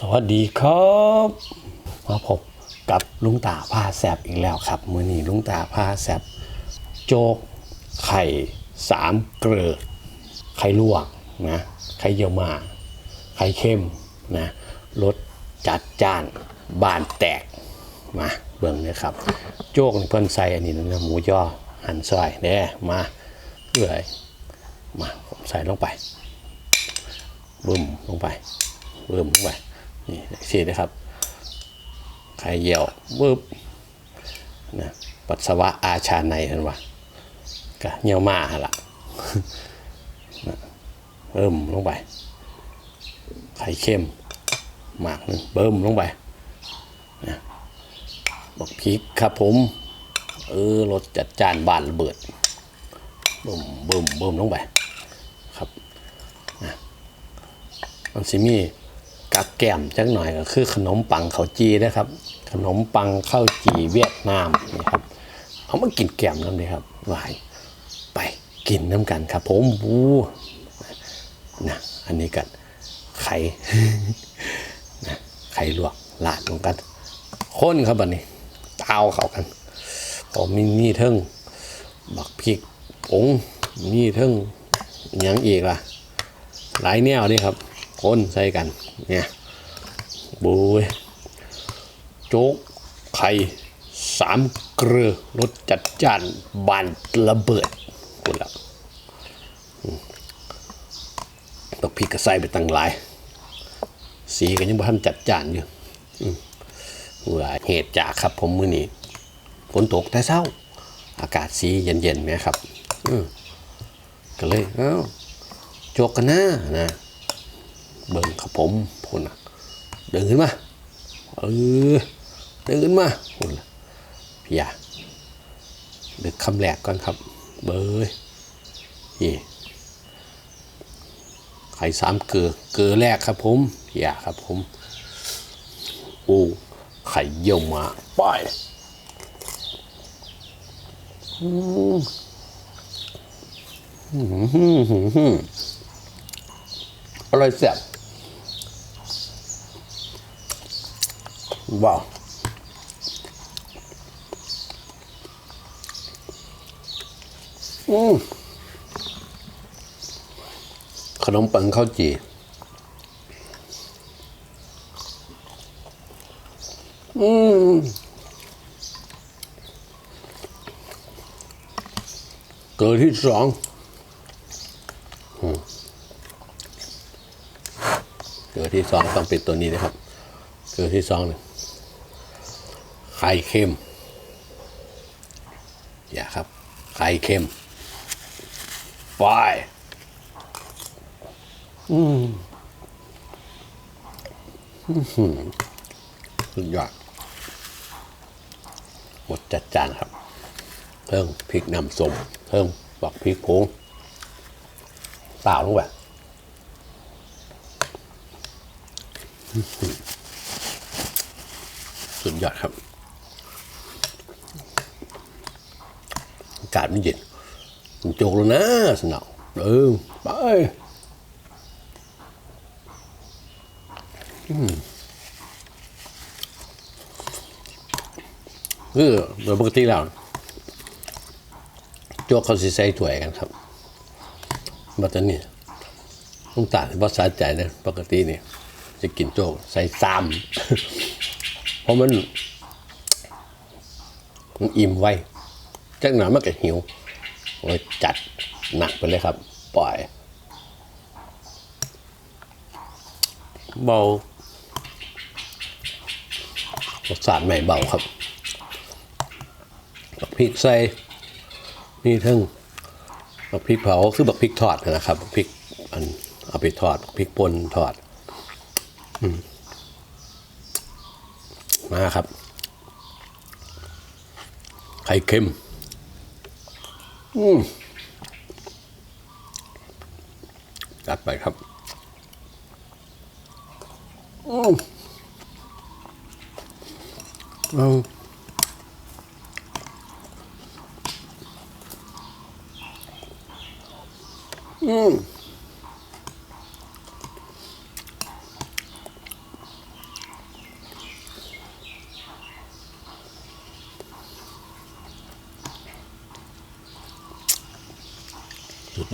สวัสดีครับมาพบกับลุงตาผ้าแซบอีกแล้วครับมือนี้ลุงตาผ้าแซบโจกไข่สามเกลือไข่ลวกนะไข่เยี่ยวมาไข่เข้มนะรสจัดจ้านบานแตกมาเบิ่งเลยครับ โจกเพิ่นใส่อันนี้นะหมูย่อหั่นซอยเด้มาเอื่อยมาผมใส่ลงไปบึ้มลงไปบึ้มลงไป นี่สินะครับไข่เยี่ยวบึ้บนะปัสสาวะอาชาในเห็นปะกะเยี่ยวมาละนะเบิ่มลงไป ไข่เข้มหมากหนึ่งเบิ่มลงไปนะบักพริกครับผมเออรสจัดจานบานระเบิดเบิ่มเบิ่มเบิ่มลงไปครับมันสิมี กับแก้มจักหน่อยก็คือขนมปังข้าวจีนะครับ ขนมปังข้าวจีเวียดนามนี่ครับเอามากินแก้มน้ำเลยครับวายไปกินน้ำกันครับ ผมบูนะอันนี้กันไข่นะไข่ลวกลาดลงกันข้นครับบันนี้เตาเขากันผมมีนี่เทิงบักพริกผงนี่เทิงยังอีกล่ะ หลายแนวนี่ครับ คนใส่กันเนี่ยบุยโจ๊กไข่สามเกลือรสจัดจ้านบานระเบิดคุณละตกพริกกระใส่ไปตั้งหลาย สีก็ยังบ่ทันจัดจ้านอยู่อืมว่าเหตุจากครับผมมื้อนี้ฝนตกแต่เช้า อากาศสีเย็นๆไหมครับก็เลยเอ้าโจกกันหนะนะ เบิ่งครับผมพุ่นนะเดินขึ้นมาเออเดินขึ้นมาพุ่นนะพี่ยาเดึกคำแรกก่อนครับเบยนี่ไข่สามเกลือเกลือแรกครับผมพี่ยาครับผมโอ้ไข่เยี่ยวมาป้ายอร่อยแซ่บ ว้าวอืมขนมปังข้าวจี่อืมเกิดที่สองเกลือที่สองต้องเป็นตัวนี้นะครับ เกลือที่สองเนี่ย ข่เค็ม อย่าครับ ไข่เค็มไฟอืมอื้อหือสุดยอดหมดจัดจานครับ เพิ่มพริกน้ำส้มเพิ่มบักพริกผงเปล่าลงไปสุดยอดครับากาศมันเย็นมันโจกแล้วนะสนองเออไปอืมเออโดยปกติแล้วโจกเขาสิใส่ถ้วยกันครับบัตรนี่ต้องต่างภาษาใจนะปกติเนี่ยจะกินโจกใส่ซ้ำเพราะมันมันอิ่มไว จากหนามันก็หิวเลยจัดหนักไปเลยครับ ปล่อย เบารสชาติไม่เบาครับบักพริกใส่นี่ทั้งบักพริกเผาคือบักพริกทอดนะครับบักพริกอันเอาไปทอดบักพริกป่นทอดมาครับ ไข่เค็ม อืมจัดไปครับ อืมเอาอืม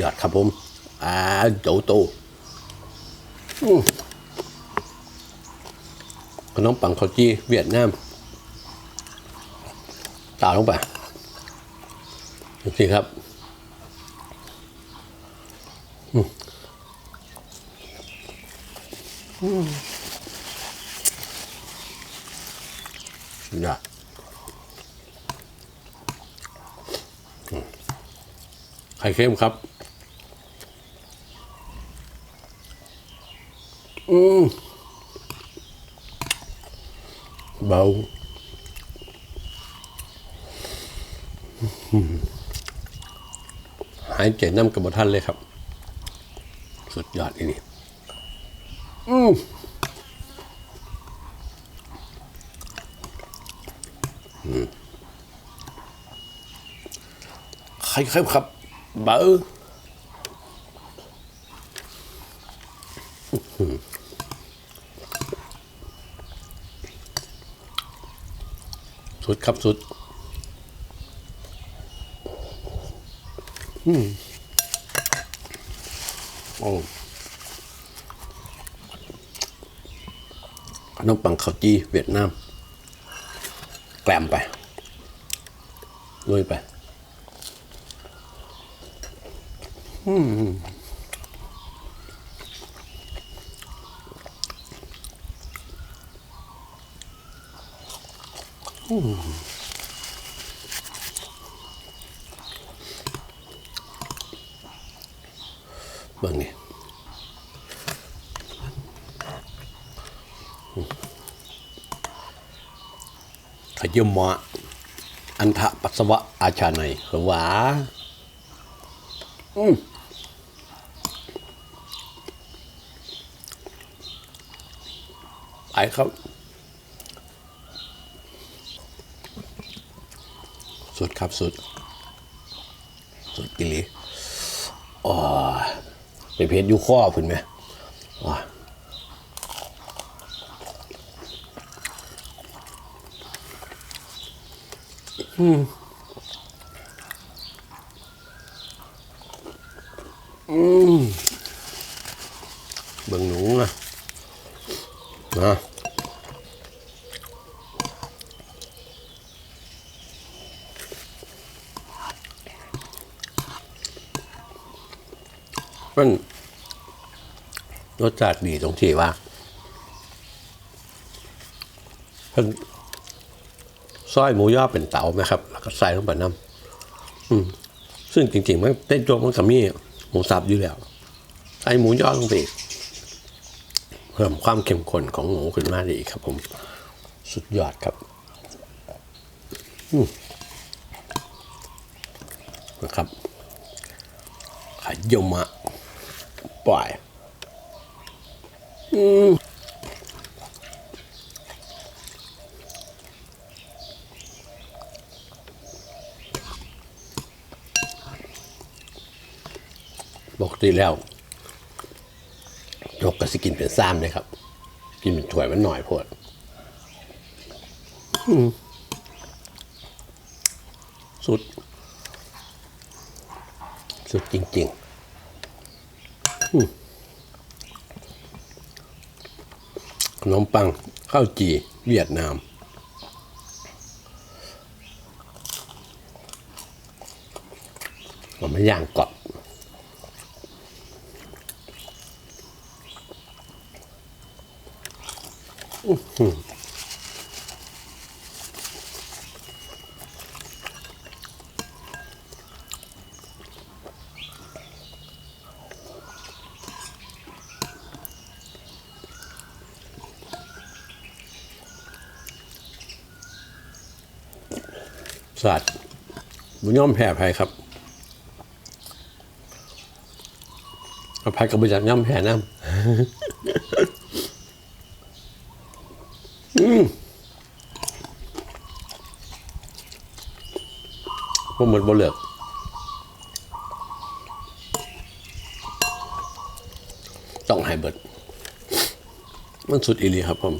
ยอดครับผม อ่าโจโตขนมปังข้าวจีเวียดนามตาลงไปดูสิครับสุดยดไข่เค็มครับ อืม เบาอืมหายใจน้ำกระบท่านเลยครับ สุดยอดอีนี่อืมไข่เค็มครับ เบอ สุดครับสุด อืมโอ้ขนมปังข้าวจีเวียดนาม แกลมไปลุยไป เบิ่งนี่ขยมะอันทะปัสสวะอาชาในหวาอืมไปครับ สุดครับสุด สุดกิลีไปเพชรยูข้อพุ่นไหมว้าอืมเบิ่งหนูนะนะ มันรสชาติดีตรงที่ว่าเพิ่งซอยหมูย่อเป็นเต๋าไหมครับ แล้วก็ใส่ลงไปน้ำอืมซึ่งจริงๆ มันเต้นโจ๊กมันกับมีหมูสับอยู่แล้วใส่หมูย่อลงไปอีกเพิ่มความเข้มข้นของหมูขึ้นมาได้อีกครับผม สุดยอดครับนะครับขายมะ ปล่อยปกติแล้วนกก็สิกินเป็นซ้ำเลยครับ กินเป็นถ้วยมันหน่อยพอืมสุด สุดจริง ๆ ขนมปังข้าวจีเวียดนามมันไม่ย่างกรอบ สัตว์บุญย่อมแพ้ภัยครับอภัยกับบริษัทย่อมแพ้น้ำอืมผมเหมือนบ่เลือกต้องให้เบิด มันสุดอีลีครับผม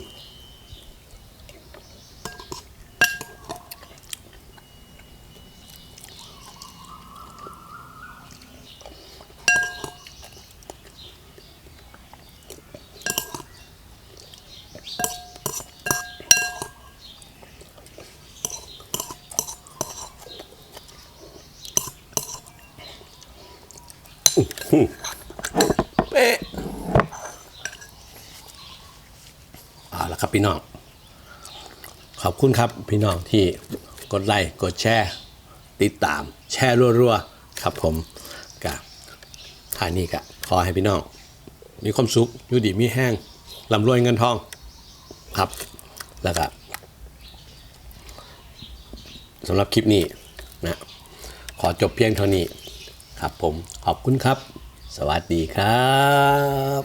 เป๊ะเอาละครับพี่น้อง ขอบคุณครับพี่น้องที่กดไลค์กดแชร์ ติดตาม แชร์รัวๆ ครับผมกับท่านี้กะขอให้พี่น้อง มีความสุขยูดีมีแห้งลำรวยเงินทองครับแล้วก็สำหรับคลิปนี้นะขอจบเพียงเท่านี้ครับผม ขอบคุณครับ สวัสดีครับ